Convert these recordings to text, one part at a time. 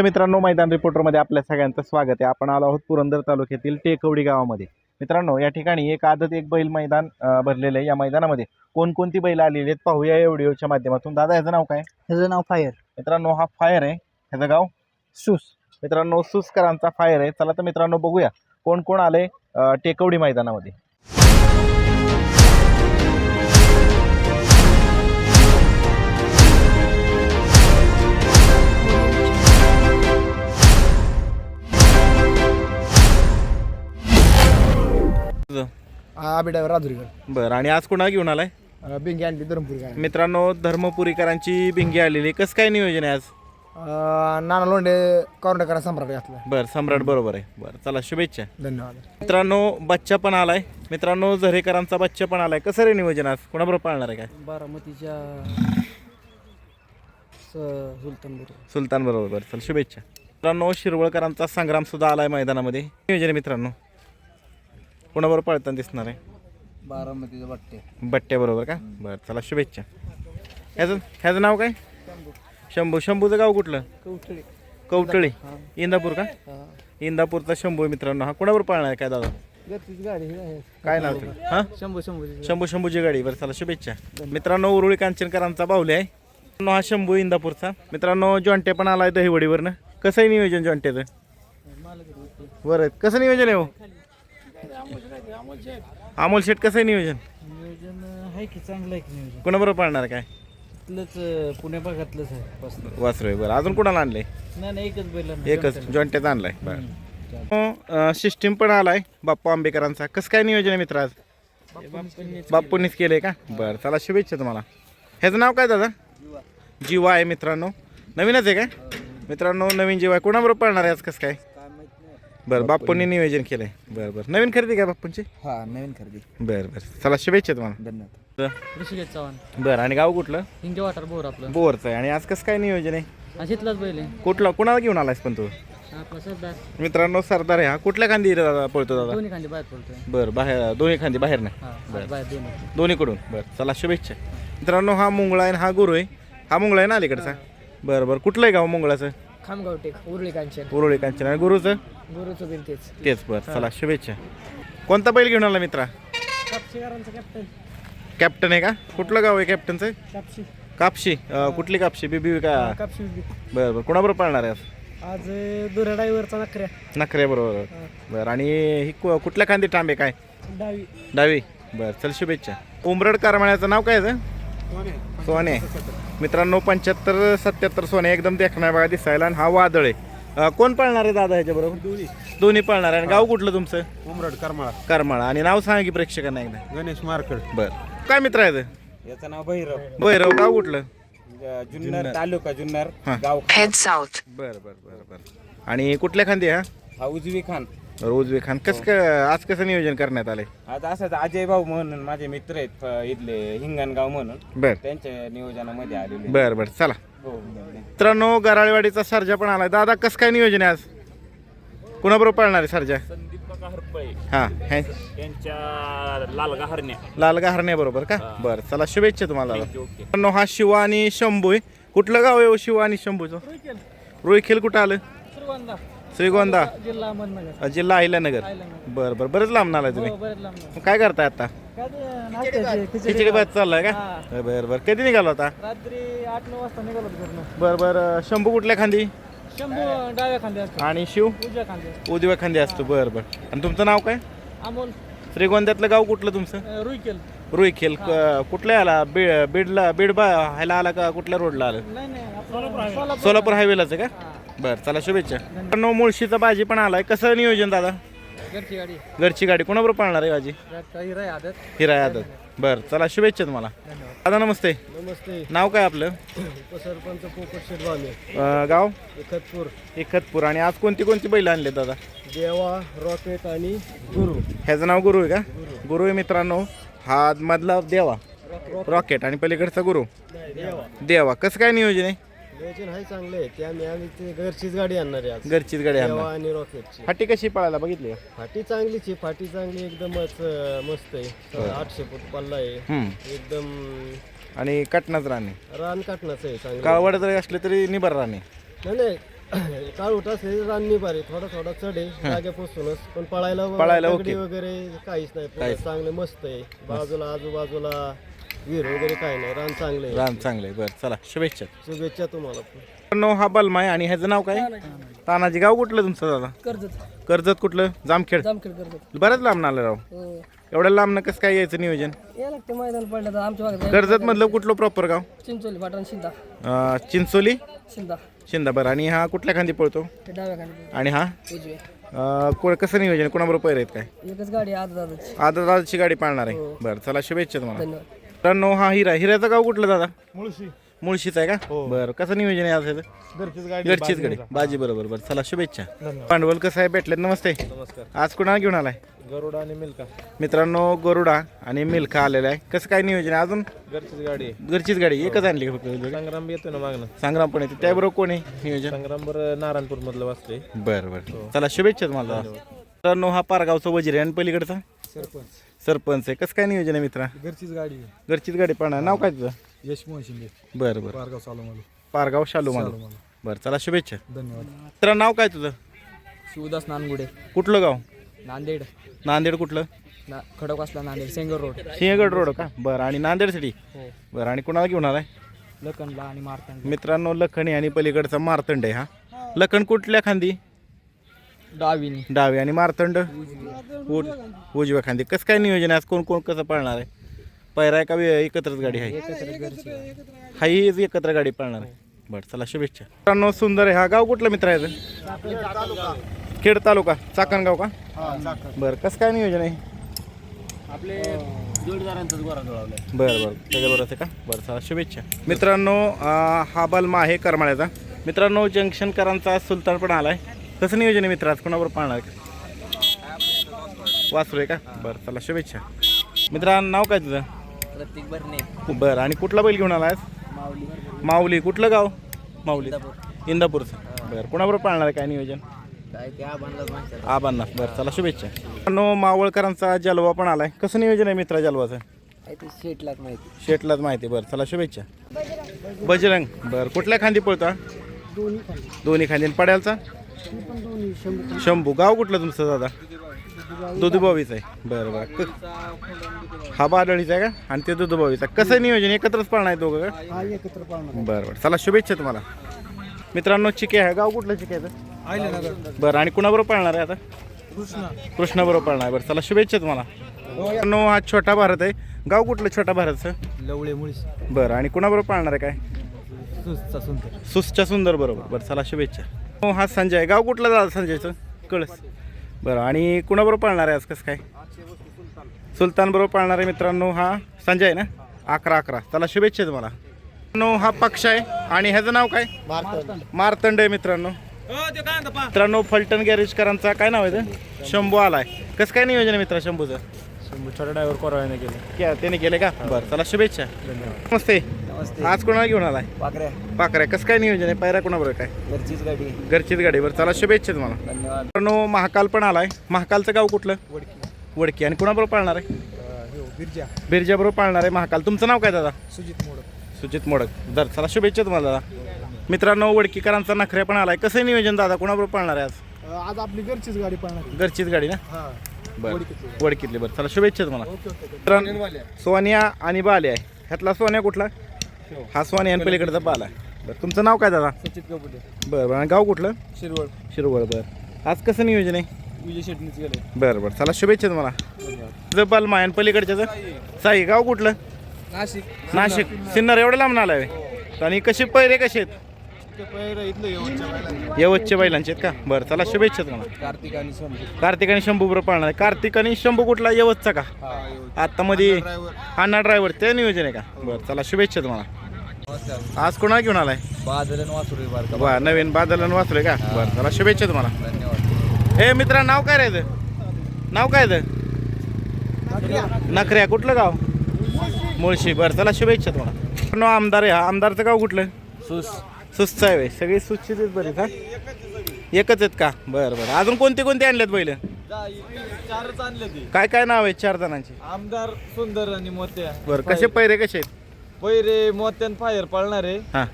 मित्रांनो मैदान रिपोर्टरमध्ये आपल्या सगळ्यांचं स्वागत आहे. आपण आलो आहोत पुरंदर तालुक्यातील टेकवडी गावामध्ये. मित्रांनो या ठिकाणी एक आदत एक बैल मैदान भरलेलं आहे. या मैदानामध्ये कोणकोणती बैल आलेली आहेत पाहूया या व्हिडिओच्या माध्यमातून. दादा याचं नाव काय? ह्याचं नाव फायर. मित्रांनो हा फायर आहे. ह्याचं गाव? सूस. मित्रांनो सुसकरांचा फायर आहे. चला तर मित्रांनो बघूया कोण कोण आले टेकवडी मैदानामध्ये. आबिडा राजुरीकर. बरं आणि आज कोणाला घेऊन आलाय? बिंगी आणली धरमपुरी काय मित्रांनो धर्मपुरीकरांची बिंगी आलेली आहे. कसं काय नियोजन आहे आज? नाना लोंडे कॉर्नेकरा सम्राट घातला बरं सम्राट बरोबर आहे. बरं चला शुभेच्छा. धन्यवाद. मित्रांनो बच्चा पण आलाय. मित्रांनो झरेकरांचा बच्चा पण आलाय. कसं रे नियोजन आज? कोणाबरोबर पाळणार आहे काय? बारामतीच्या सुलतानपूर सुलतान बरोबर. बरं चल शुभेच्छा. मित्रांनो शिरवळकरांचा संग्राम सुद्धा आलाय मैदानामध्ये. नियोजन आहे मित्रांनो. कोणाबरोबर पळताना दिसणार आहे? बारामतीचं वाटते बट्ट्या बरोबर का? बरं चला शुभेच्छा. ह्याचं ह्याचं नाव काय? शंभू. शंभूचं गाव कुठलं? कवठळे. कवटळी इंदापूर. का? इंदापूरचा शंभू आहे मित्रांनो. हा कोणाबरोबर पाळणार आहे काय दादा? घरचीच गाडी ही आहे. काय नाव हां? शंभू शंभू शंभू शंभूची गाडी. बरं चला शुभेच्छा. मित्रांनो उरुळी कांचनकरांचा बाहुले आहे. मित्रांनो हा शंभू इंदापूरचा. मित्रांनो जॉन्टे पण आलाय दहिवडीवरनं. कसं आहे नियोजन जॉन्टेचं बरं कसं नियोजन आहे हो? अमोल शेट कसं आहे नियोजन? नियोजन आहे की चांगलं आहे की नियोजन. कोणाबरोबर पाळणार काय? इथलंच पुण्या भागातलंच आहे पासून वासरू आहे बरं. अजून कोणाला आणलंय? नाही नाही एकच बैल एकच जॉन्टेचा आणलाय. बरं. सिस्टीम पण आलाय बाप्पा आंबेकरांचा. कसं काय नियोजन आहे मित्र आज? बाप्पूंनीच केलंय का? बरं चला शुभेच्छा तुम्हाला. ह्याचं नाव काय दादा? जीवा. आहे मित्रांनो. नवीनच आहे काय? मित्रांनो नवीन जीवा आहे. कोणाबरोबर पळणार आहे आज? कसं काय? बरं बाप्पूंनी नियोजन केलंय. बरं बरं. नवीन खरेदी काय बाप्पूंची? हा नवीन खरेदी. बरं बरं. चला शुभेच्छा तुम्हाला. धन्यवाद. बरं ऋषिकेश चव्हाण. बरं आणि गाव कुठलं? हिंगे वाटर बोर आपलं. बोरचं आहे. आणि आज कसं काय नियोजन आहे? बैल कुठलं कुणाला घेऊन आलायस पण तू? आपला सरदार. मित्रांनो सरदार आहे हा. कुठल्या खांदी दादा पळतो दादा? दोन्ही खांदी बाहेर पडतोय बरं बाहेर दोन्ही खांदी बाहेर नाही. हा बाहेर दोन्ही. दोन्हीकडून. बरं चला शुभेच्छा. मित्रांनो हा मुंगळा आहे आणि हा गुरु आहे. हा मुंगळा आहे ना अलीकडचा? बरं बरं. कुठलं आहे गाव मुंगळाचं? खामगाव टेक उरळी कांचन उरुळी कांचन आणि गुरुचं? गुरुचं बिल तेच. तेच बरं चला शुभेच्छा. कोणता बैल घेऊन आला मित्रा? कापशीकरांचं कॅप्टन कॅप्टन आहे का? कुठलं गाव आहे कॅप्टनचं? कापशी. कापशी. अं, कुठली कापशी? बीबी का? कापशी बरं बरं. कोणाबरोबर पाळणार आहे आज? आज दुरा नकऱ्या नखऱ्या. बरोबर. बरं आणि ही कु- कुठल्या खांदी टांबे काय? डावी. डावी. बरं चल शुभेच्छा. उमरड करमाळ्याचं नाव काय आहे? सोने. मित्रांनो पंच्याहत्तर सत्याहत्तर सोने एकदम देखणार बघा दिसायला आणि हा वादळ आहे. कोण पाळणार आहे दादा ह्याच्याबरोबर दोन्ही. दोन्ही पाळणार आहे. आणि गाव कुठलं तुमचं? उमरड करमाळा. करमाळा. आणि नाव सांगा की प्रेक्षकांना एकदा. गणेश मार्कड. बरं. काय मित्र आहे ते? याचं नाव भैरव. भैरव गाव कुठलं? जुन्नर तालुका जुन्नर. गाव Head south. बरं बरं बरं बरं. आणि कुठल्या खांदी हा? हा उजवी खान. रोजवे खान. कसं काय आज कसं नियोजन करण्यात आलंय? आता असंच अजय भाऊ म्हणून माझे मित्र आहेत अ, इथले हिंगणगाव म्हणून. बरं. त्यांच्या नियोजनामध्ये आलेले बरं बरं चला. हो मित्रांनो गराळेवाडीचा सर्जा पण आलाय. दादा कसं काय नियोजन आहे आज? कुणाबरोबर पाळणार आहे सर्जा? संदीप हरपळे. हां हे. यांच्या लालगा हरण्या लाल गहारणे बरोबर का? बरं चला शुभेच्छा तुम्हाला. मित्रांनो हा शिवा आणि शंभू आहे. कुठलं गाव आहे हो शिवा आणि शंभूचं? रोईखेल कुठं आलं? श्रीगोंदा? जिल्हा अहमदनगर. जिल्हा अहिल्यानगर. बरं बरं. बरंच लांब आलाय तुम्ही. बरेच लांब मग काय करताय आता? काय ते नाश्त्याची खिचडी भात चाललाय का? हा. बरं बरं. कधी निघाला होता? रात्री आठ नऊ वाजता निघालो करणं बरं बरं. शंभू कुठल्या खांदी? शंभू डाव्या खांदे असतो. आणि शिव? उजव्या खांदे उजव्या खांदी असतो. बरं बरं. आणि तुमचं नाव काय? अमोल. श्रीगोंद्यातलं गाव कुठलं तुमचं? अं, रुईकेल रुईखेल. क- कुठल्या आला बीड बीडला बीड बा ह्याला आला का? कुठल्या रोडला आलं? नाही नाही. आपलं सोलापूर सोलापूर हायवेलाच आहे का? बरं चला शुभेच्छा. मित्रांनो, मुळशीचा भाजी पण आलाय. कसं नियोजन दादा? घरची गाडी. घरची गाडी. कोणाबरोबर पाळणार आहे भाजी काही राय आदत. हिरा यादव बरं चला शुभेच्छा तुम्हाला. दादा नमस्ते. नमस्ते. नाव काय आपलं? उपसरपंच पोपट अं, गाव? एकतपूर एकतपूर आणि आज कोणती कोणती बैल आणले दादा? देवा रॉकेट आणि गुरु. ह्याचं नाव गुरु आहे का? गुरु. आहे मित्रांनो. हा मधला देवा. रॉकेट. आणि पलीकडचा गुरु? देवा. देवा. कसं काय नियोजन आहे? नियोजन आहे चांगलं आहे ते आम्ही आम्ही ते घरचीच गाडी आणणार आहे आज. घरचीच गाडी देवा आणणार. आणि रॉकेटची. फाटी कशी पळायला बघितली? का? फाटी चांगलीच आहे. फाटी चांगली एकदमच अं, मस्त आहे. आठशे फूट पल्ला आहे. हम्म. एकदम आणि कटनाच राणे. रान काटणाचं आहे चांगलं. काळवड जरी असले तरी निबर राणे. नाही नाही. काळूट असले राननी बारे थोडा थोडा चढ आहे. जाग्यापासूनच पण पळायला पळायला दगडी. वगैरे काहीच नाही. पुढं. चांगले मस्त आहे. बाजूला आजूबाजूला विहीर वगैरे काही नाही. रान चांगले आहे. रान चांगले बरं चला शुभेच्छा. शुभेच्छा तुम्हाला पण. नो हा बलमा आहे आणि ह्याचं नाव काय? तानाजी. गाव कुठलं तुमचं दादा? कर्जत. कर्जत कुठलं? जामखेड. जामखेड कर्जत. बरंच लांब आलं राव. हो. एवढ्या लांब कसं काय यायचं नियोजन? या लागते मैदान पडलं तर आमच्या भागात. कर्जत मधलं कुठलं प्रॉपर गाव? चिंचोली पाटण शिंदा. अं, चिंचोली? शिंदा. शिंदा बरं. आणि हा कुठल्या खांदी पळतो? ते डाव्या खाली आणि हा? उजवे. अं, को- कसं नियोजन? कोणाबरोबर पैर आहेत काय? एकच गाडी आज दादाची गाडी पाळणार आहे. बरं चला शुभेच्छा तुम्हाला. धन्यवाद. मित्रांनो हा हिरा. हिऱ्याचं गाव कुठलं दादा? मुळशीच आहे का? बरं. कसं नियोजन आहे आज ह्याचं? घरचीच गाडी बाजी बरोबर. बरं चला शुभेच्छा. भांडवल कसं आहे? भेटले नमस्ते. नमस्कार. आज कुणाला घेऊन आलाय? गरुड आणि मिल्का मित्रांनो गरुडा आणि मिल्खा आलेला आहे. कसं काय नियोजन आहे? अजून? घरचीच गाडी आहे. घरचीच गाडी. एकच आणली का फक्त संग्राम येतो ना मागणं संग्राम पण येते त्याबरोबर कोण आहे नियोजन? संग्राम बरं नारायणपूर मधलं वाचतोय. बरं बरं. चला शुभेच्छा तुम्हाला. मित्रांनो हा पारगावचा वजीर आहे आणि पलीकडचा? सरपंच. सरपंच आहे. कसं काय नियोजन आहे मित्रा? घरचीच गाडी घरचीच गाडी पाहणार. नाव काय तुझं? यशमोहन शिंदे. बरं बरं. पारगाव चालू मला पारगाव शालू मला बरं चला शुभेच्छा. धन्यवाद. मित्रा नाव काय तुझं? शिवदास नानगुडे. कुठलं गाव? नांदेड. नांदेड कुठलं? ना खडकवासला नांदेड सेंगर रोड. सिंहगड रोड का? बरं आणि नांदेड सिटी हो. बरं आणि कुणाला घेऊन आलाय? लखनला आणि मारतांड. मित्रांनो लखणी आणि पलीकडचा मारतंड आहे हा. लखण कुठल्या खांदी? डावीनी. डावे आणि मारतंड? उज उजव्या खांदी. कसं काय नियोजन आहे? आज कोण कोण कसं पळणार आहे? पैरा आहे का वे- एकत्रच गाडी आहे? हा ही एकत्र गाडी. पळणार आहे. बरं चला शुभेच्छा. मित्रांनो सुंदर आहे. हा गाव कुठलं मित्र आहे? खेड तालुका. चाकणगाव का? बरं कसं काय नियोजन आहे? आपले जोडीदारांचाच गोरा जुळवलाय बरं बरं. त्याच्याबरोबर आहे का? बरं चला शुभेच्छा. मित्रांनो अं, हा बलमा आहे करमाळ्याचा. मित्रांनो जंक्शनकरांचा सुलतान पण आलाय. कसं नियोजन आहे मित्र? आज कोणाबरोबर पाळणार आहे? वासरू आहे का? बरं चला शुभेच्छा. मित्रांनो नाव काय तुझं? प्रत्येक भरणे बरं आणि कुठला बैल घेऊन आलाय माऊली. माऊली. कुठलं गाव? माऊली. इंदापूरचं. बरं कोणाबरोबर पाळणार आहे काय नियोजन? आबांना. बरं चला शुभेच्छा. मित्रांनो मावळकरांचा जलवा पण आलाय. कसं नियोजन आहे मित्रा जलवाचं? आहे ते शेट लाख माहिती. शेटलाच माहिती. बरं चला शुभेच्छा. बजरंग. बरं कुठल्या खांदी पळतो? दोन्ही खांदी. आणि पड्यालचा? शंभू. गाव कुठलं तुमचं दादा? दुधुबावीचं आहे. बरं बरं. हा बादळीचा आहे का? आणि ते दुधुबावीचा कसं नियोजन? एकत्रच पाळणार आहे दोघं का? हा बरं बरं. चला शुभेच्छा तुम्हाला. मित्रांनो चिके आहे. गाव कुठलं चिके आहे? बरं आणि कुणाबरोबर पाळणार आहे आता? कृष्णा. कृष्णाबरोबर पाळणार आहे. बरं चला शुभेच्छा तुम्हाला. मित्रांनो हा छोटा भारत आहे. गाव कुठलं छोटा भारतचं? लवळे मुळीस. बरं आणि कुणाबरोबर पाळणार आहे काय? सुसच्या सुंदर बरोबर. बरं चला शुभेच्छा. हो हा संजय. गाव कुठलं दादा संजयचं? कळस. बरं आणि कुणाबरोबर पाळणार आहे आज कसं काय? सुलतान बरोबर पाळणार आहे मित्रांनो हा. संजय आहे ना? अकरा अकरा. त्याला शुभेच्छा तुम्हाला. मित्रांनो हा पक्ष आहे. आणि ह्याचं नाव काय? मारतंड आहे मित्रांनो. मित्रांनो फलटण गॅरेजकरांचा काय नाव आहे शंभू आलाय. कसं काय नियोजन आहे मित्रा शंभूचं? छोटा ड्रायव्हर कोराळ्याने केले. क्या त्याने केले का? बरं. चला शुभेच्छा. नमस्ते. नमस्ते. आज कोणाला घेऊन आलाय? पाकऱ्या. पाकऱ्या. कसं काय नियोजन आहे? पायऱ्या कोणाबरोबर काय? घरचीच गाडी. घरचीच गाडी. बरं चला शुभेच्छा तुम्हाला. धन्यवाद. मित्रांनो महाकाल पण आलाय. महाकालचं गाव कुठलं? वडकी. आणि कुणाबरोबर पाळणार आहे? बिरजा बिरजा. बरोबर पाळणार आहे महाकाल. तुमचं नाव काय दादा? सुजित मोडक. सुजित मोडक. दर चला शुभेच्छा तुम्हाला दादा. मित्रांनो वडकीकरांचा नखऱ्या पण आलाय. कसं आहे नियोजन दादा? कोणाबरोबर पाळणार आहे आज? आज आपली घरचीच गाडी पाळणार घरचीच गाडी ना? हा. बरं. वडकीतली बरं चला शुभेच्छा तुम्हाला. सोनिया आणि बाले आहे. ह्यातला सोन्या कुठला? हा सोन्या आणि पलीकडचा बाला आहे. बरं तुमचं नाव काय दादा? सचित बरं बरं आणि गाव कुठलं? शिरवळ. शिरवळ बरं. आज कसं नियोजन आहे? विजय शेटणीच गेले बरं बरं चला शुभेच्छा तुम्हाला. जबाल मायन पलीकडच्याचं साई. गाव कुठलं? नाशिक. नाशिक. सिन्नर एवढं लांब आलाय आणि कसे पैरे कसे आहेत? यवतच्या बैलांचे आहेत का? बरं चला शुभेच्छा तुम्हाला. कार्तिक आणि शंभू. कार्तिक आणि शंभू बरोबर पाळणार आहे. कार्तिक आणि शंभू कुठला? यवतचा का? आता मध्ये अण्णा ड्रायव्हर ते नियोजन आहे का? बरं चला शुभेच्छा तुम्हाला. आज कोणाला घेऊन आलाय? वासुरी बारका वा नवीन बादलन वाचलोय का? बरं चला शुभेच्छा तुम्हाला. धन्यवाद. हे मित्रा नाव काय रे नाव काय रे नखऱ्या. कुठलं गाव? मुळशी. बरं चला शुभेच्छा तुम्हाला. नो आमदार आहे. हा आमदारचं गाव कुठलं? सुस. सुस्त आहे. सगळी आहेत बरे का एकच आहेत का? बरं बरं. अजून कोणते कोणते आणलेत बैल? चारच आणले ती. काय काय नाव आहेत चार जणांची? आमदार सुंदर आणि मोत्या. बरं कसे पैरे कसे आहेत? पैरे मोत्यान फायर पाळणार आहे. हां.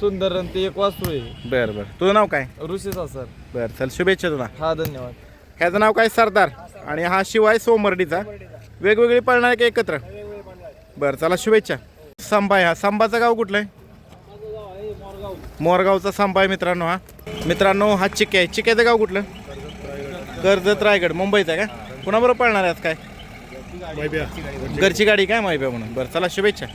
सुंदर आणि ते एक वास्तू आहे. बरं बरं. तुझं नाव काय? ऋषीचा सर बरं चल शुभेच्छा तुला. हा धन्यवाद. ह्याचं नाव काय? सरदार. आणि हा शिवाय सोमर्डीचा. वेगवेगळी पळणार की एकत्र? बरं चला शुभेच्छा. संभा आहे हा संभाचं गाव कुठलं आहे? मोरगावचा संभा आहे मित्रांनो हा. मित्रांनो हा चिके आहे. चिक्याचं गाव कुठलं? कर्जत रायगड मुंबईचा आहे का? कुणाबरोबर पळणार आहे आज काय? घरची गाडी काय माहिती म्हणून? बरं चला शुभेच्छा.